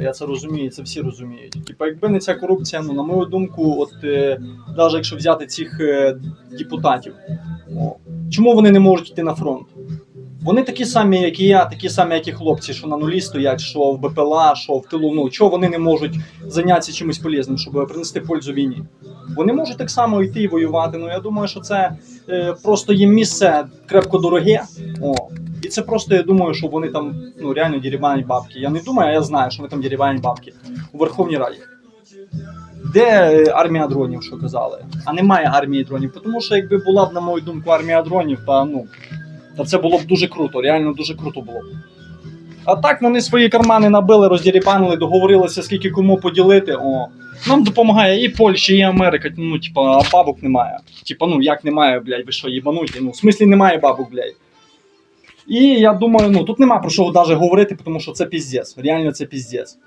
Я це розумію, це всі розуміють. Типа, якби не ця корупція, ну на мою думку, от е, навіть якщо взяти цих е, депутатів, чому вони не можуть йти на фронт? Вони такі самі, як і я, такі самі, як і хлопці, що на нулі стоять, що в БПЛА, що в тилу. Ну чого вони не можуть зайнятися чимось полезним, щоб принести пользу війні? Вони можуть так само йти і воювати. Ну я думаю, що це е, просто їм місце крепко дороге. О. І це просто я думаю, що вони там ну реально дерибанять бабки. Я не думаю, а я знаю, що вони там дерибанять бабки у Верховній Раді. Де е, армія дронів, що казали? А немає армії дронів. Тому що якби була б, на мою думку, армія дронів, то ну та це було б дуже круто, реально дуже круто було б. А так вони свої кармани набили, роздірібанили, договорилися, скільки кому поділити. О. Нам допомагає і Польща, і Америка. Ну, типа, а бабок немає. Типа, ну як немає, блядь, ви що, їбануті? Ну, в смислі немає бабок, блядь. І я думаю, ну тут нема про що навіть говорити, тому що це піздець. Реально це піздець.